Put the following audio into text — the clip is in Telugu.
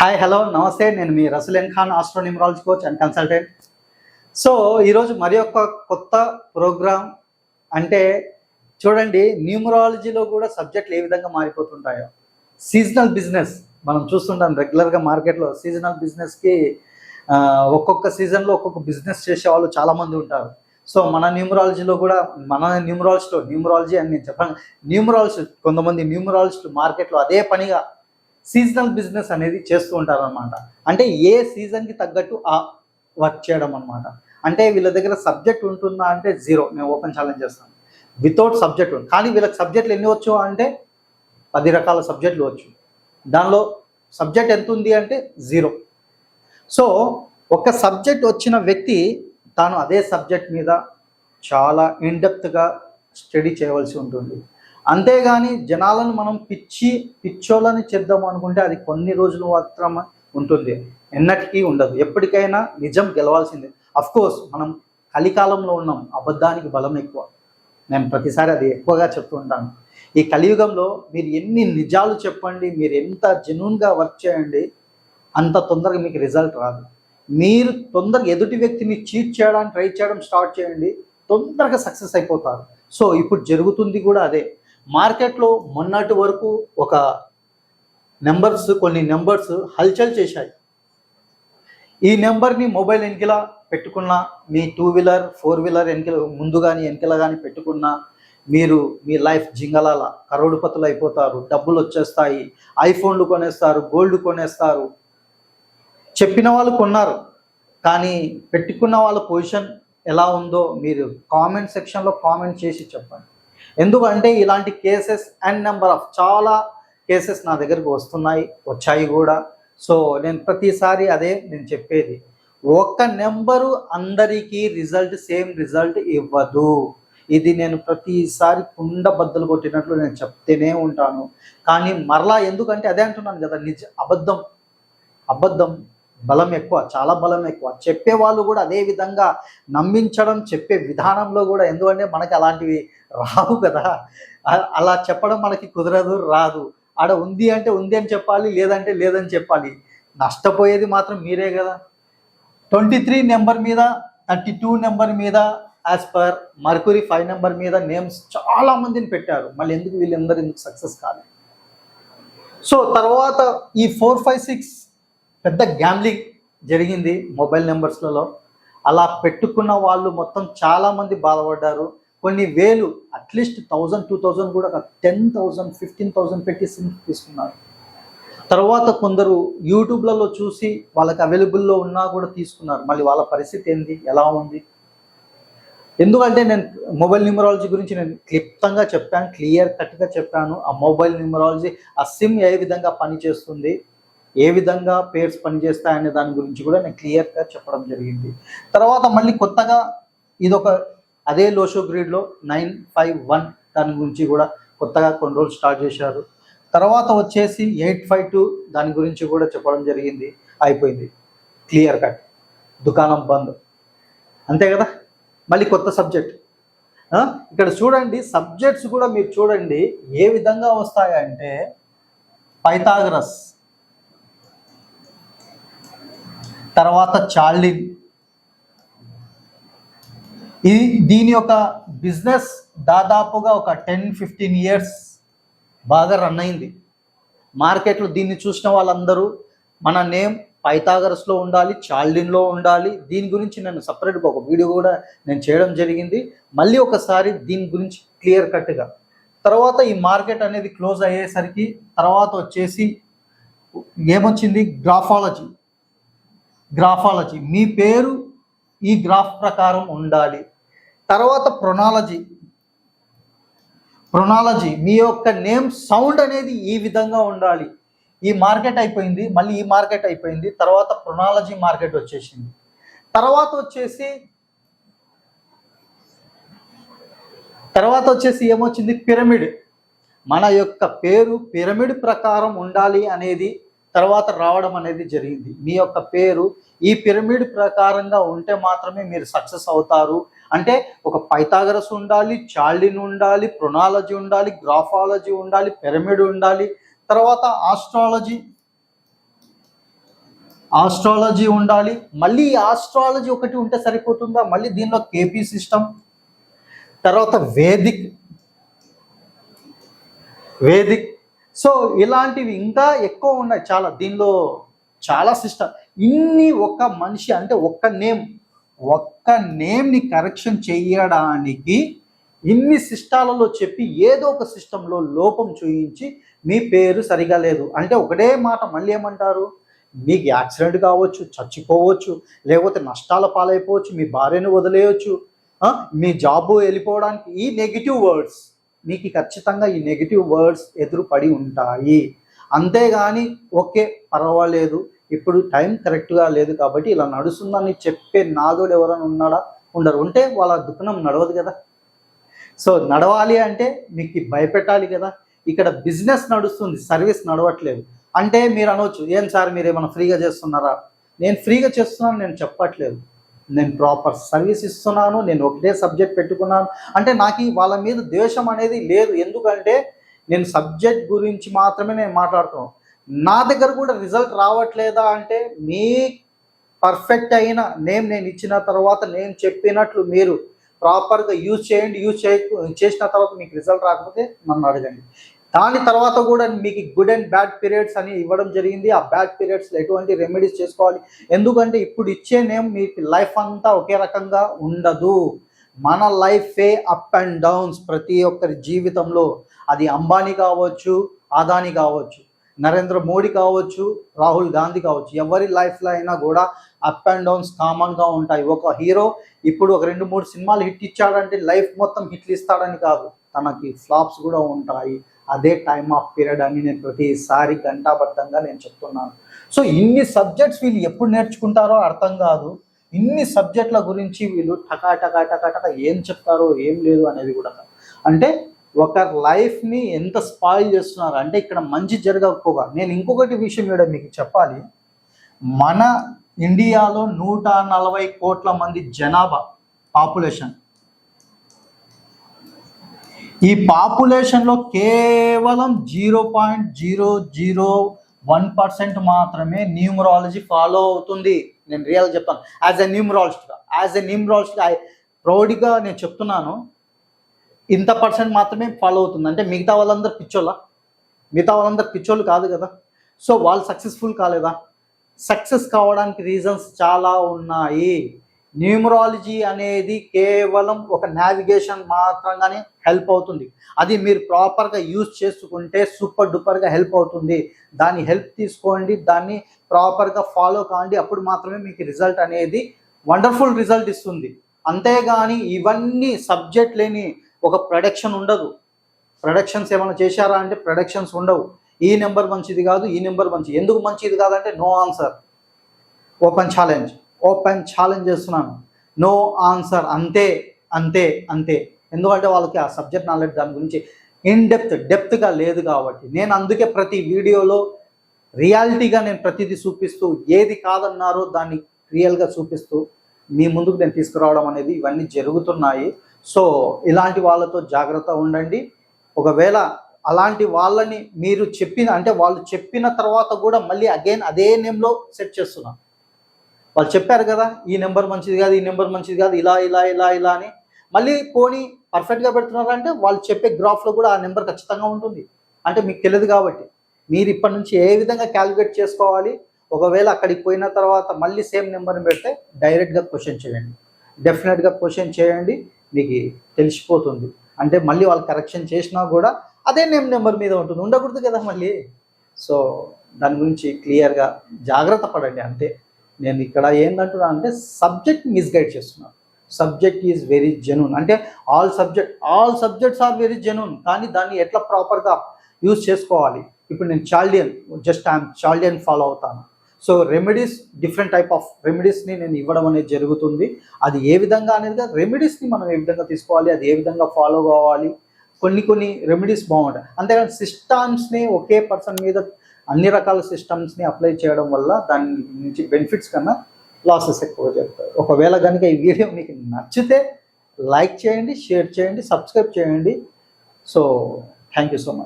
హాయ్ హలో నమస్తే. నేను మీ రసులేన్ Khan astronumerology coach and consultant so ఈరోజు మరి ఒక కొత్త ప్రోగ్రామ్ అంటే చూడండి న్యూమరాలజీలో కూడా సబ్జెక్టులు ఏ విధంగా మారిపోతుంటాయో. సీజనల్ బిజినెస్ మనం చూస్తుంటాం రెగ్యులర్గా మార్కెట్లో సీజనల్ బిజినెస్కి ఒక్కొక్క సీజన్లో ఒక్కొక్క బిజినెస్ చేసే వాళ్ళు చాలామంది ఉంటారు. సో మన న్యూమరాలజీలో కూడా మన న్యూమరాలజీలో న్యూమరాలజీ అని నేను చెప్పాను. న్యూమరాలజీ కొంతమంది న్యూమరాలజిస్టులు మార్కెట్లో అదే పనిగా సీజనల్ బిజినెస్ అనేది చేస్తూ ఉంటారనమాట అంటే ఏ సీజన్కి తగ్గట్టు ఆ వర్క్ చేయడం అనమాట అంటే వీళ్ళ దగ్గర సబ్జెక్ట్ ఉంటుందా అంటే జీరో నేను ఓపెన్ ఛాలెంజ్ చేస్తాను వితౌట్ సబ్జెక్ట్ ఉంది కానీ వీళ్ళకి సబ్జెక్టులు ఎన్ని వచ్చు అంటే పది రకాల సబ్జెక్టులు వచ్చు. దానిలో సబ్జెక్ట్ ఎంత ఉంది అంటే జీరో సో ఒక సబ్జెక్ట్ వచ్చిన వ్యక్తి తాను అదే సబ్జెక్ట్ మీద చాలా ఇన్డెప్త్గా స్టడీ చేయవలసి ఉంటుంది. అంతేగాని జనాలను మనం పిచ్చి పిచ్చోళ్ళని చేద్దాం అనుకుంటే అది కొన్ని రోజులు మాత్రం ఉంటుంది. ఎన్నటికీ ఉండదు. ఎప్పటికైనా నిజం గెలవాల్సిందే. అఫ్ కోర్స్ మనం కలికాలంలో ఉన్నాం. అబద్ధానికి బలం ఎక్కువ. నేను ప్రతిసారి అది ఎక్కువగా చెప్తూ ఉంటాను. ఈ కలియుగంలో మీరు ఎన్ని నిజాలు చెప్పండి మీరు ఎంత జెన్యున్గా వర్క్ చేయండి అంత తొందరగా మీకు రిజల్ట్ రాదు. మీరు తొందరగా ఎదుటి వ్యక్తిని చీట్ చేయడానికి ట్రై చేయడం స్టార్ట్ చేయండి తొందరగా సక్సెస్ అయిపోతారు. సో ఇప్పుడు జరుగుతుంది కూడా అదే. మార్కెట్లో మొన్నటి వరకు ఒక నెంబర్స్ కొన్ని నెంబర్స్ హల్చల్ చేశాయి. ఈ నెంబర్ని మొబైల్ వెనకలా పెట్టుకున్నా మీ టూ వీలర్ ఫోర్ వీలర్ వెనకల ముందు కానీ వెనకల కానీ పెట్టుకున్నా మీరు మీ లైఫ్ జింగలాల కరోడుపతులు అయిపోతారు డబ్బులు వచ్చేస్తాయి ఐఫోన్లు కొనేస్తారు గోల్డ్ కొనేస్తారు. చెప్పిన వాళ్ళు కొన్నారు కానీ పెట్టుకున్న వాళ్ళ పొజిషన్ ఎలా ఉందో మీరు కామెంట్ సెక్షన్లో కామెంట్ చేసి చెప్పండి. ఎందుకంటే ఇలాంటి కేసెస్ అండ్ నెంబర్ ఆఫ్ చాలా కేసెస్ నా దగ్గరకు వస్తున్నాయి వచ్చాయి కూడా. సో నేను ప్రతిసారి అదే నేను చెప్పేది. ఒక్క నెంబరు అందరికీ రిజల్ట్ సేమ్ రిజల్ట్ ఇవ్వదు. ఇది నేను ప్రతిసారి కుండ బద్దలు కొట్టినట్లు నేను చెప్తూనే ఉంటాను. కానీ మరలా ఎందుకంటే అదే అంటున్నాను కదా నిజ అబద్ధం. అబద్ధం. బలం ఎక్కువ చాలా బలం ఎక్కువ. చెప్పే వాళ్ళు కూడా అదే విధంగా నమ్మించడం చెప్పే విధానంలో కూడా ఎందుకంటే మనకి అలాంటివి రావు కదా. అలా చెప్పడం మనకి కుదరదు రాదు. ఆడ ఉంది అంటే ఉంది అని చెప్పాలి లేదంటే లేదని చెప్పాలి. నష్టపోయేది మాత్రం మీరే కదా. ట్వంటీ త్రీ నెంబర్ మీద థర్టీ టూ నెంబర్ మీద as per mercury five number మీద నేమ్స్ చాలా మందిని పెట్టారు. మళ్ళీ ఎందుకు వీళ్ళందరూ ఎందుకు సక్సెస్ కాలేదు? సో తర్వాత ఈ ఫోర్ ఫైవ్ సిక్స్ పెద్ద గ్యామ్లింగ్ జరిగింది మొబైల్ నెంబర్స్లలో అలా పెట్టుకున్న వాళ్ళు మొత్తం చాలామంది బాధపడ్డారు. కొన్ని వేలు at least thousand two thousand కూడా టెన్ థౌజండ్ ఫిఫ్టీన్ థౌజండ్ పెట్టి సిమ్ తీసుకున్నారు. తర్వాత కొందరు యూట్యూబ్లలో చూసి వాళ్ళకి అవైలబుల్లో ఉన్నా కూడా తీసుకున్నారు. మళ్ళీ వాళ్ళ పరిస్థితి ఏంది? ఎలా ఉంది? ఎందుకంటే నేను మొబైల్ న్యూమరాలజీ గురించి నేను క్లిప్తంగా చెప్పాను క్లియర్ కట్గా చెప్పాను. ఆ మొబైల్ న్యూమరాలజీ ఆ సిమ్ ఏ విధంగా పనిచేస్తుంది? ఏ విధంగా పేర్స్ పనిచేస్తాయనే దాని గురించి కూడా నేను క్లియర్గా చెప్పడం జరిగింది. తర్వాత మళ్ళీ కొత్తగా ఇదొక అదే లోషో గ్రీడ్లో నైన్ ఫైవ్ వన్ దాని గురించి కూడా కొత్తగా కొన్ని రోజులు స్టార్ట్ చేశారు. తర్వాత వచ్చేసి ఎయిట్ ఫైవ్ టూ దాని గురించి కూడా చెప్పడం జరిగింది. అయిపోయింది. Clear cut. దుకాణం బంద్. అంతే కదా? మళ్ళీ కొత్త సబ్జెక్ట్. ఇక్కడ చూడండి సబ్జెక్ట్స్ కూడా మీరు చూడండి ఏ విధంగా వస్తాయంటే పైథాగరస్. తర్వాత చార్లిన్. ఇది దీని యొక్క బిజినెస్ దాదాపుగా ఒక టెన్ ఫిఫ్టీన్ ఇయర్స్ బాగా రన్ అయింది. మార్కెట్లో దీన్ని చూసిన వాళ్ళందరూ మన నేమ్ పైతాగరస్లో ఉండాలి చార్లిన్లో ఉండాలి. దీని గురించి నేను సపరేట్గా ఒక వీడియో కూడా నేను చేయడం జరిగింది. మళ్ళీ ఒకసారి దీని గురించి క్లియర్ కట్గా. తర్వాత ఈ మార్కెట్ అనేది క్లోజ్ అయ్యేసరికి తర్వాత వచ్చేసి ఏమొచ్చింది? గ్రాఫాలజీ. గ్రాఫాలజీ. మీ పేరు ఈ గ్రాఫ్ ప్రకారం ఉండాలి. తర్వాత ప్రొనాలజీ. ప్రొనాలజీ. మీ యొక్క నేమ్ సౌండ్ అనేది ఈ విధంగా ఉండాలి. ఈ మార్కెట్ అయిపోయింది మళ్ళీ ఈ మార్కెట్ అయిపోయింది తర్వాత ప్రొనాలజీ మార్కెట్ వచ్చేసింది. తర్వాత వచ్చేసి తర్వాత వచ్చేసి ఏమొచ్చింది? పిరమిడ్. మన యొక్క పేరు పిరమిడ్ ప్రకారం ఉండాలి అనేది తర్వాత రావడం అనేది జరిగింది. మీ యొక్క పేరు ఈ పిరమిడ్ ప్రకారంగా ఉంటే మాత్రమే మీరు సక్సెస్ అవుతారు. అంటే ఒక పైతాగరస్ ఉండాలి చార్లిన్ ఉండాలి ప్రొనాలజీ ఉండాలి గ్రాఫాలజీ ఉండాలి పిరమిడ్ ఉండాలి. తర్వాత ఆస్ట్రాలజీ ఆస్ట్రాలజీ ఉండాలి. మళ్ళీ ఆస్ట్రాలజీ ఒకటి ఉంటే సరిపోతుందా? మళ్ళీ దీనిలో కేపీ సిస్టమ్ తర్వాత వేదిక్ వేదిక్ సో ఇలాంటివి ఇంకా ఎక్కువ ఉన్నాయి. చాలా దీనిలో చాలా సిస్టమ్. ఇన్ని ఒక మనిషి అంటే ఒక్క నేమ్ ఒక్క నేమ్ని కరెక్షన్ చేయడానికి ఇన్ని సిస్టాలలో చెప్పి ఏదో ఒక సిస్టంలో లోపం చూయించి మీ పేరు సరిగా లేదు. అంటే ఒకటే మాట మళ్ళీ ఏమంటారు? మీకు యాక్సిడెంట్ కావచ్చు చచ్చిపోవచ్చు లేకపోతే నష్టాల పాలైపోవచ్చు మీ భార్యను వదిలేయచ్చు మీ జాబు వెళ్ళిపోవడానికి ఈ నెగిటివ్ వర్డ్స్. మీకు ఖచ్చితంగా ఈ నెగిటివ్ వర్డ్స్ ఎదురుపడి ఉంటాయి. అంతేగాని ఓకే పర్వాలేదు. ఇప్పుడు టైం కరెక్ట్గా లేదు కాబట్టి ఇలా నడుస్తుందని చెప్పే నాదోడు ఎవరైనా ఉన్నాడా? ఉండరు. ఉంటే వాళ్ళ దుఃఖనం నడవదు కదా. సో నడవాలి అంటే మీకు భయపెట్టాలి కదా. ఇక్కడ బిజినెస్ నడుస్తుంది సర్వీస్ నడవట్లేదు. అంటే మీరు అనవచ్చు ఏం సార్ మీరు ఏమైనా ఫ్రీగా చేస్తున్నారా? నేను ఫ్రీగా చేస్తున్నాను నేను చెప్పట్లేదు. నేను ప్రాపర్ సర్వీస్ ఇస్తున్నాను నేను ఒకటే సబ్జెక్ట్ పెట్టుకున్నాను. అంటే నాకు వాళ్ళ మీద ద్వేషం అనేది లేదు. ఎందుకంటే నేను సబ్జెక్ట్ గురించి మాత్రమే నేను మాట్లాడుతున్నాను. నా దగ్గర కూడా రిజల్ట్ రావట్లేదా అంటే మీ పర్ఫెక్ట్ అయిన నేమ్ నేను ఇచ్చిన తర్వాత నేను చెప్పినట్లు మీరు ప్రాపర్గా యూజ్ చేయండి యూజ్ చేయ చేసిన తర్వాత మీకు రిజల్ట్ రాకపోతే నన్ను అడగండి. దాని తర్వాత కూడా మీకు గుడ్ అండ్ బ్యాడ్ పీరియడ్స్ అని ఇవ్వడం జరిగింది. ఆ బ్యాడ్ పీరియడ్స్లో ఎటువంటి రెమెడీస్ చేసుకోవాలి? ఎందుకంటే ఇప్పుడు ఇచ్చే నేమ్ మీకు లైఫ్ అంతా ఒకే రకంగా ఉండదు. మన లైఫే అప్ అండ్ డౌన్స్ ప్రతి ఒక్కరి జీవితంలో అది అంబానీ కావచ్చు ఆదాని కావచ్చు నరేంద్ర మోడీ కావచ్చు రాహుల్ గాంధీ కావచ్చు. ఎవరి లైఫ్లో అయినా కూడా అప్ అండ్ డౌన్స్ కామన్గా ఉంటాయి. ఒక హీరో ఇప్పుడు ఒక రెండు మూడు సినిమాలు హిట్ ఇచ్చాడంటే లైఫ్ మొత్తం హిట్లు ఇస్తాడని కాదు. తనకి ఫ్లాప్స్ కూడా ఉంటాయి. అదే టైమ్ ఆఫ్ పీరియడ్ అని నేను ప్రతిసారి గంటాబద్ధంగా నేను చెప్తున్నాను. సో ఇన్ని సబ్జెక్ట్స్ వీళ్ళు ఎప్పుడు నేర్చుకుంటారో అర్థం కాదు. ఇన్ని సబ్జెక్టుల గురించి వీళ్ళు టకా టకా టకా టకా ఏం చెప్తారో ఏం లేదు అనేది కూడా అంటే ఒక లైఫ్ని ఎంత స్పాయిల్ చేస్తున్నారు? అంటే ఇక్కడ మంచి జరగకపోగా. నేను ఇంకొకటి విషయం కూడా మీకు చెప్పాలి. మన ఇండియాలో నూట నలభై కోట్ల మంది జనాభా పాపులేషన్ ఈ పాపులేషన్లో కేవలం zero point zero zero one percent మాత్రమే న్యూమరాలజీ ఫాలో అవుతుంది. నేను రియల్ చెప్తాను. యాజ్ ఎ న్యూమరాలజిస్ట్గా యాజ్ ఎ న్యూమరాలజిస్ట్గా ప్రౌడ్గా నేను చెప్తున్నాను. ఇంత పర్సెంట్ మాత్రమే ఫాలో అవుతుంది. అంటే మిగతా వాళ్ళందరూ పిచ్చోళ్ళ? మిగతా వాళ్ళందరూ పిచ్చోళ్ళు కాదు కదా? సో వాళ్ళు సక్సెస్ఫుల్ కాలేదా? సక్సెస్ కావడానికి రీజన్స్ చాలా ఉన్నాయి. న్యూమరాలజీ అనేది కేవలం ఒక నావిగేషన్ మాత్రంగానే హెల్ప్ అవుతుంది. అది మీరు ప్రాపర్గా యూజ్ చేసుకుంటే సూపర్ డూపర్గా హెల్ప్ అవుతుంది. దాని హెల్ప్ తీసుకోండి దాన్ని ప్రాపర్గా ఫాలో కాండి. అప్పుడు మాత్రమే మీకు రిజల్ట్ అనేది వండర్ఫుల్ రిజల్ట్ ఇస్తుంది. అంతేగాని ఇవన్నీ సబ్జెక్ట్ లేని ఒక ప్రొడక్షన్ ఉండదు. ప్రొడక్షన్స్ ఏమైనా చేశారా అంటే ప్రొడక్షన్స్ ఉండవు. ఈ నెంబర్ మంచిది కాదు ఈ నెంబర్ మంచిది ఎందుకు మంచిది కాదంటే no answer open challenge open challenge చేస్తున్నాను. నో ఆన్సర్ అంతే అంతే అంతే. ఎందుకంటే వాళ్ళకి ఆ సబ్జెక్ట్ నాలెడ్జ్ దాని గురించి ఇన్ డెప్త్ డెప్త్గా లేదు కాబట్టి. నేను అందుకే ప్రతి వీడియోలో రియాలిటీగా నేను ప్రతిదీ చూపిస్తూ ఏది కాదన్నారో దాన్ని రియల్గా చూపిస్తూ మీ ముందుకు నేను తీసుకురావడం అనేది ఇవన్నీ జరుగుతున్నాయి. సో ఇలాంటి వాళ్ళతో జాగ్రత్త ఉండండి. ఒకవేళ అలాంటి వాళ్ళని మీరు చెప్పిన అంటే వాళ్ళు చెప్పిన తర్వాత కూడా మళ్ళీ అగైన్ అదే నేమ్లో సెట్ చేస్తున్నాను వాళ్ళు చెప్పారు కదా ఈ నెంబర్ మంచిది కాదు ఈ నెంబర్ మంచిది కాదు ఇలా ఇలా ఇలా ఇలా అని మళ్ళీ పోనీ పర్ఫెక్ట్గా పెడుతున్నారు అంటే వాళ్ళు చెప్పే గ్రాఫ్లో కూడా ఆ నెంబర్ ఖచ్చితంగా ఉంటుంది. అంటే మీకు తెలియదు కాబట్టి. మీరు ఇప్పటి నుంచి ఏ విధంగా క్యాలిక్యులేట్ చేసుకోవాలి? ఒకవేళ అక్కడికి పోయిన తర్వాత మళ్ళీ సేమ్ నెంబర్ని పెడితే డైరెక్ట్గా క్వశ్చన్ చేయండి. డెఫినెట్గా క్వశ్చన్ చేయండి మీకు తెలిసిపోతుంది. అంటే మళ్ళీ వాళ్ళు కరెక్షన్ చేసినా కూడా అదే నేమ్ నెంబర్ మీద ఉంటుంది. ఉండకూడదు కదా మళ్ళీ. సో దాని గురించి క్లియర్గా జాగ్రత్త పడండి అంతే. నేను ఇక్కడ ఏంటంటున్నా అంటే సబ్జెక్ట్ మిస్గైడ్ చేస్తున్నాను సబ్జెక్ట్ ఈజ్ వెరీ జెన్యున్. అంటే all subject all subjects are very genuine కానీ దాన్ని ఎట్లా ప్రాపర్గా యూజ్ చేసుకోవాలి? ఇప్పుడు నేను Chaldean just I'm Chaldean follow అవుతాను. So remedies different type of రెమెడీస్ని నేను ఇవ్వడం అనేది జరుగుతుంది. అది ఏ విధంగా అనేది రెమెడీస్ని మనం ఏ విధంగా తీసుకోవాలి అది ఏ విధంగా ఫాలో కావాలి? కొన్ని కొన్ని రెమెడీస్ బాగుంటాయి. అంతేకాని సిస్టమ్స్ని ఒకే పర్సన్ మీద అన్ని రకాల సిస్టమ్స్ని అప్లై చేయడం వల్ల దాని నుంచి బెనిఫిట్స్ కన్నా లాసెస్ ఎక్కువ జరుగుతాయి. ఒకవేళ కనుక ఈ వీడియో మీకు నచ్చితే లైక్ చేయండి షేర్ చేయండి సబ్స్క్రైబ్ చేయండి. So thank you so much